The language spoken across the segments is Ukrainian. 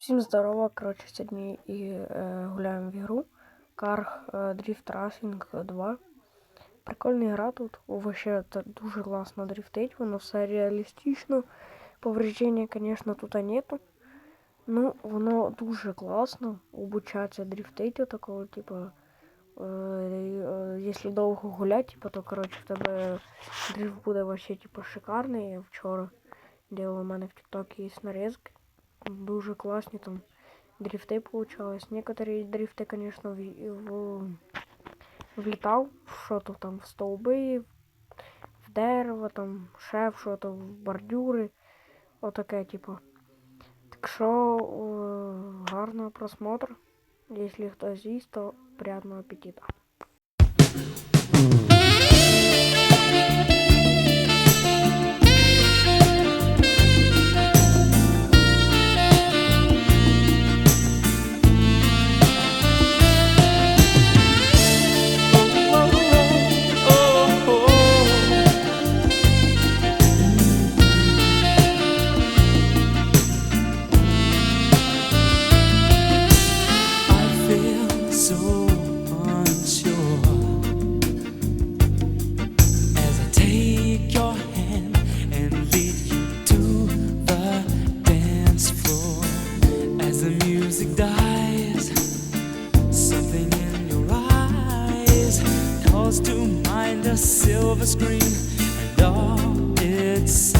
Всім здорово, коротше, сьогодні і е, гуляємо в ігру Car е, Drift Racing 2. Прикольна гра тут. Вообще дуже класно дрифтить, воно все реалістично. Повреждення, звісно, тут нету. Ну, воно дуже класно. Обучаться дрифтить такого, типу. Е, е, якщо довго гуляти, типу, то коротше в тебе дрифт буде вообще типу шикарний. Я вчора делала у мене в TikTok є нарізки. Дуже классные там дрифты получалось. Некоторые дрифты, конечно, в, в, влетал в что-то там, в столби, в дерево, там, ще в що-то, в бордюри. Отаке, типу. Так що е, гарного просмотру. Якщо хтось з'їсть, то приятного аппетита. Calls to mind a silver screen. And all its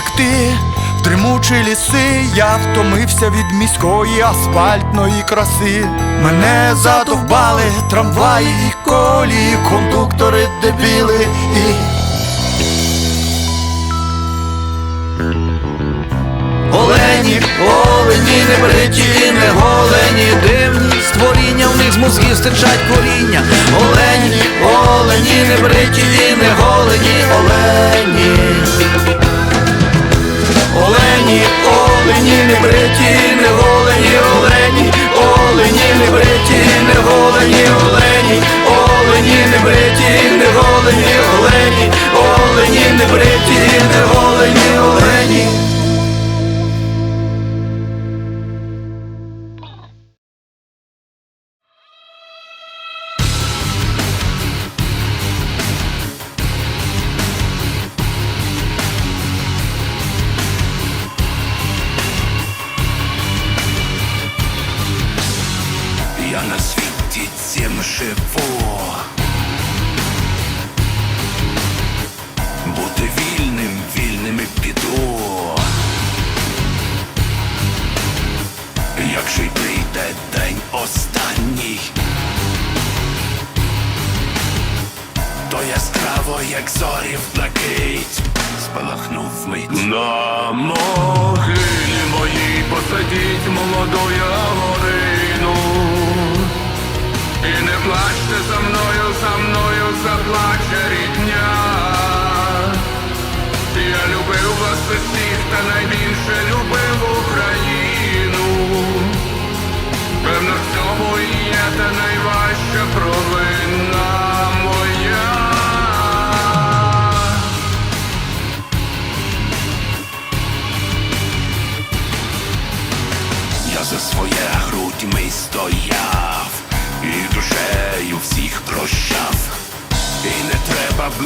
Втікти в дремучі ліси, я втомився від міської асфальтної краси. Мене задовбали трамваї і колії, кондуктори дебіли і Олені, олені, не бриті не голені, дивні створіння, в них з мозгів стичать коріння. Олені, олені, не бриті не голені, олені. Олені, олені, не бриті не голені, олені, олені, не бриті не голені, олені, олені, не бриті не голені, олені, олені, не бриті не голені, олені.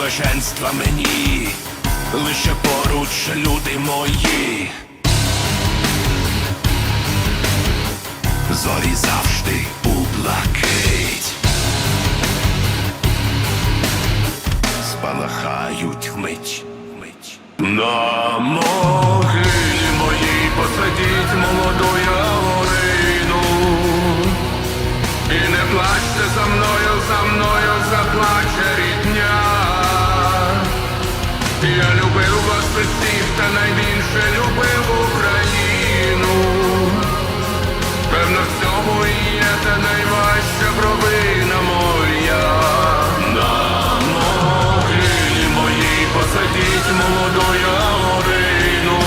Блаженства мені, лише поруч люди мої. Зорі завжди у блакить. Спалахають вмить, вмить. На могилі найбільше любив Україну. Певно, в цьому і є та найважча провина моя. На могилі моїй посадіть молоду горину.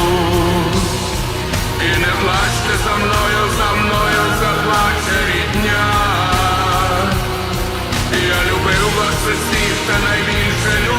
І не плачте за мною, за мною заплаче рідня. Я любив вас усіх та найбільше любив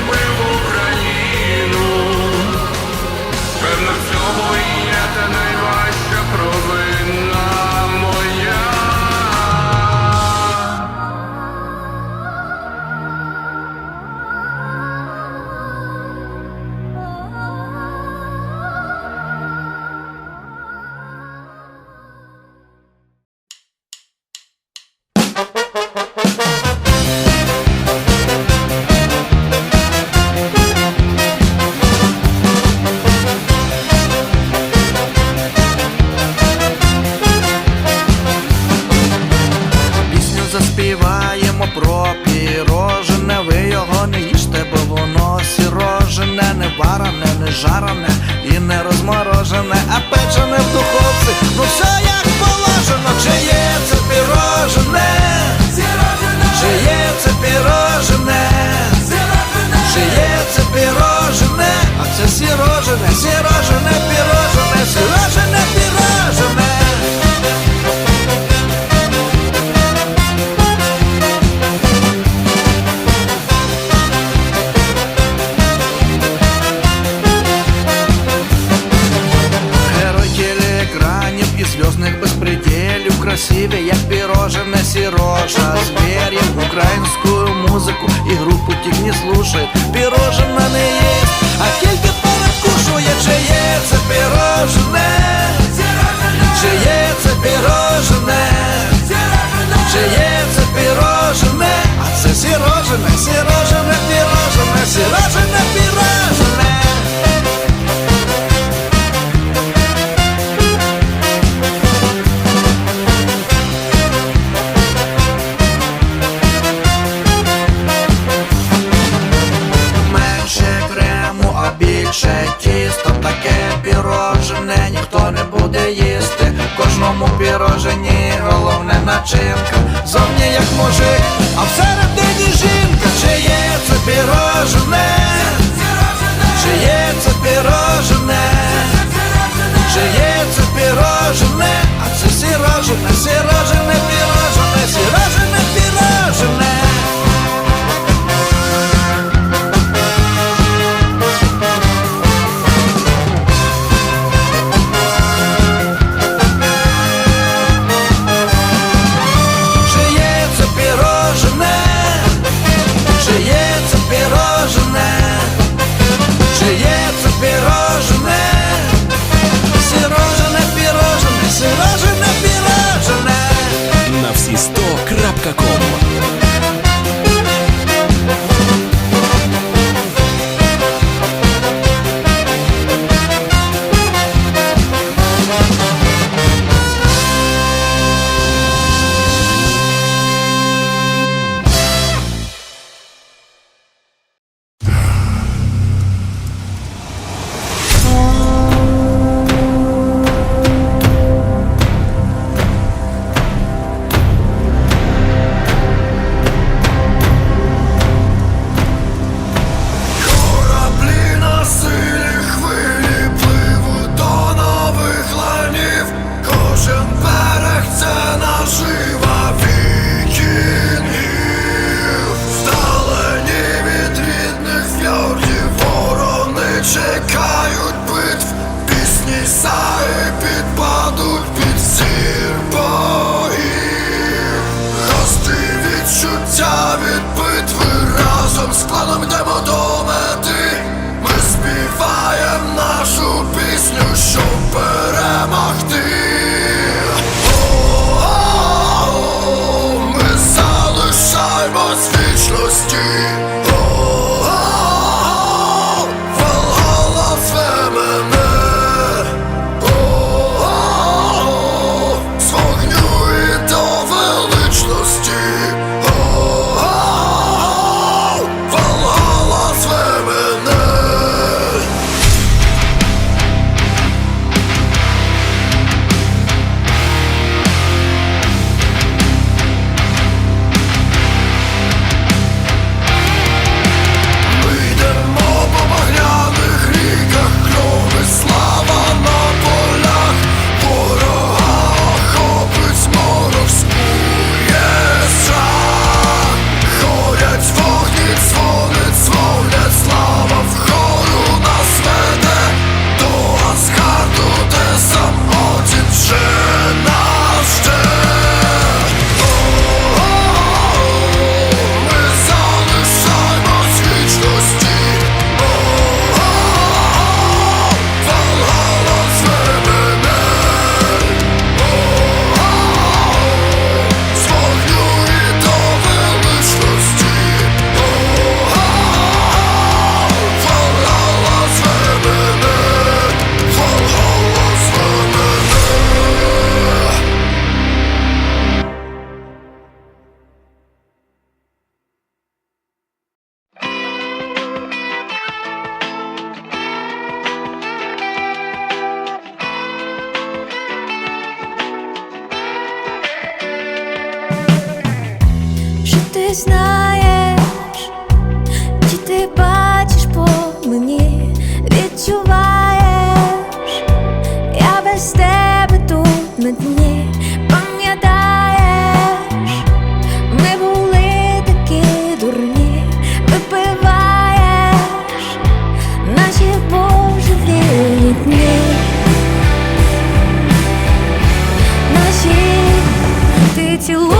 поцілуй.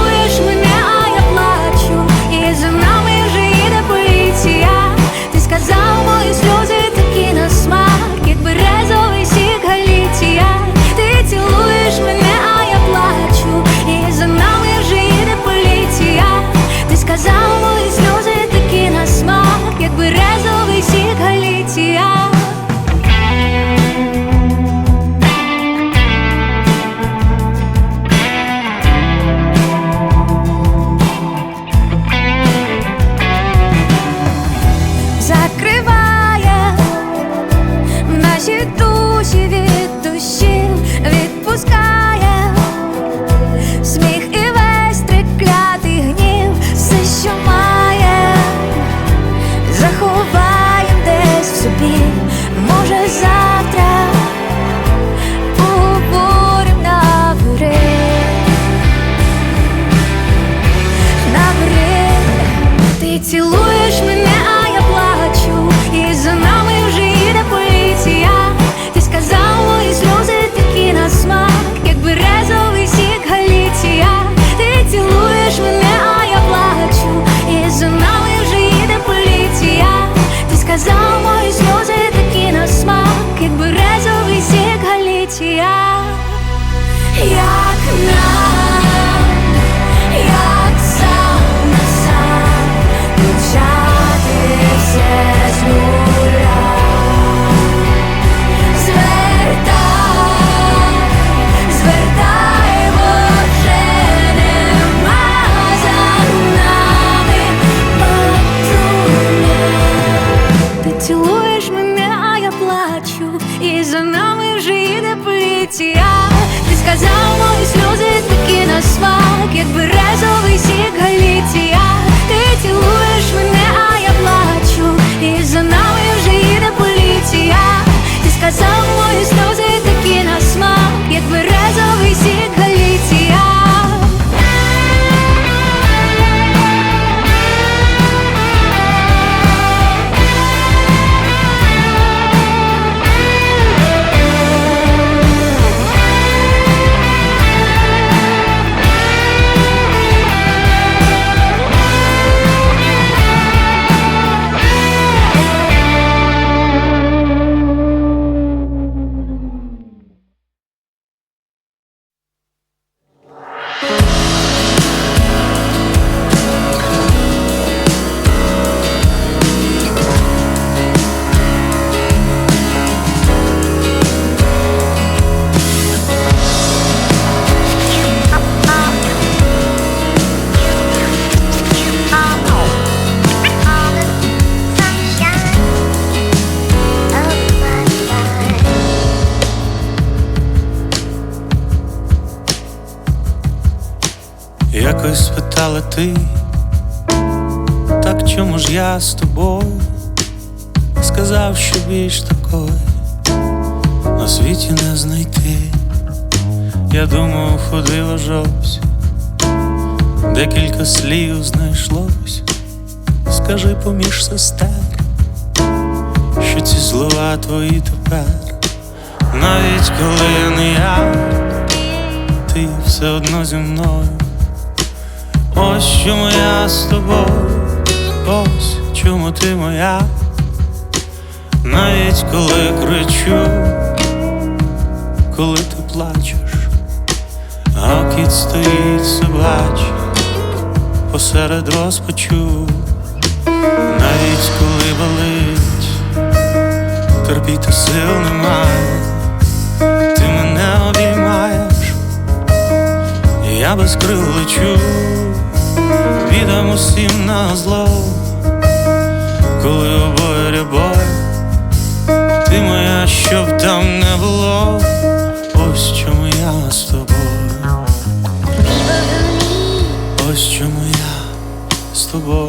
Якось спитала ти, так чому ж я з тобою? Сказав, що більш такої на світі не знайти. Я думав, ходила жовсь, декілька слів знайшлось. Скажи поміж сестер, що ці слова твої тепер, навіть коли не я, ти все одно зі мною. Ось чому я з тобою, ось чому ти моя, навіть коли кричу, коли ти плачеш, а кіт стоїть собачий посеред розпачу, навіть коли болить, терпіти сил немає, ти мене обіймаєш. Я без крил лечу, віддам усім на зло, коли обоє любов, ти моя, щоб там не було, ось чому я з тобою, ось чому я з тобою,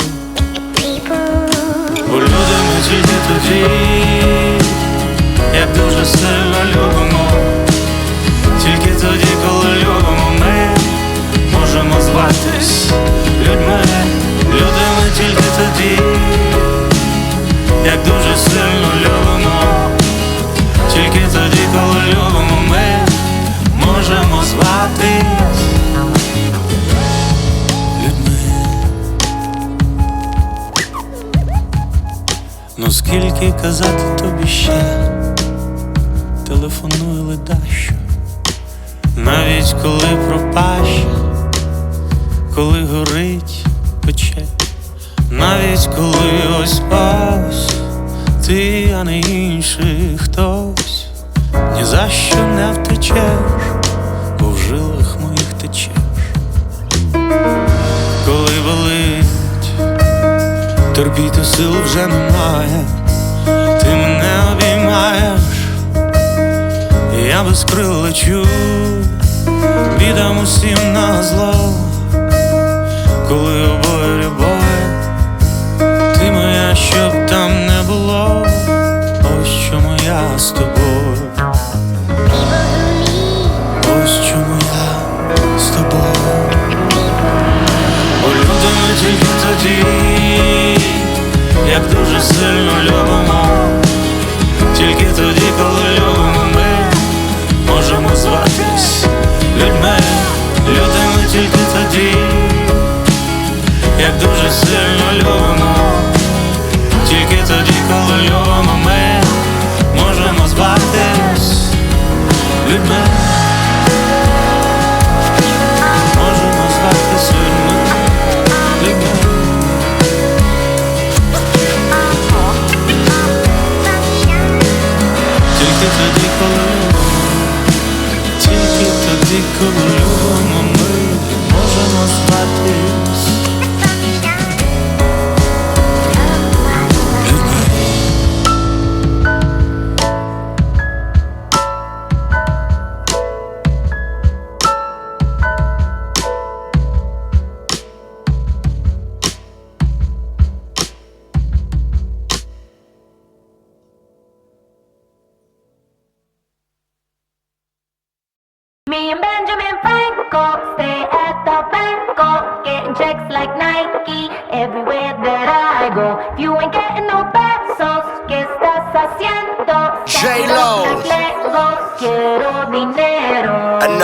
бо люди ми тільки тоді, як дуже сильно любимо. Тільки тоді, коли любимо ми, можемо зватись як дуже сильно любимо, тільки тоді, коли любимо ми, можемо зватись людьми. Ну скільки казати тобі ще, телефонує ледащо. Навіть коли пропаща, коли горить пече, навіть коли ось ось ти, а не інший хтось, ні за що не втечеш, бо в жилах моїх течеш, коли болить, терпіти сил вже немає, ти мене обіймаєш. Я без крил лечу, віддам усім на зло, коли обоє любов, що б там не було, ось чому я з тобою, ось чому я з тобою, бо любимо тільки тоді, як дуже сильно любимо, тільки тоді, коли любимо.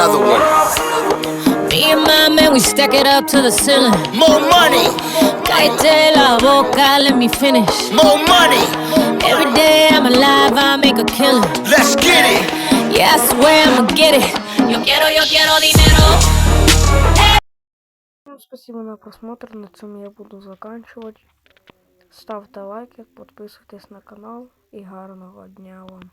Another one. Me and my man, we stack it up to the ceiling. More money, Cállate la boca, let me finish. more money. Every day I'm alive, I make a killing. Let's get it. Yeah, I swear I'ma get it. Yo quiero, yo quiero dinero. Всем спасибо на просмотр. На цьому я буду заканчивать. Ставте лайки, підписуйтесь на канал і гарного дня вам.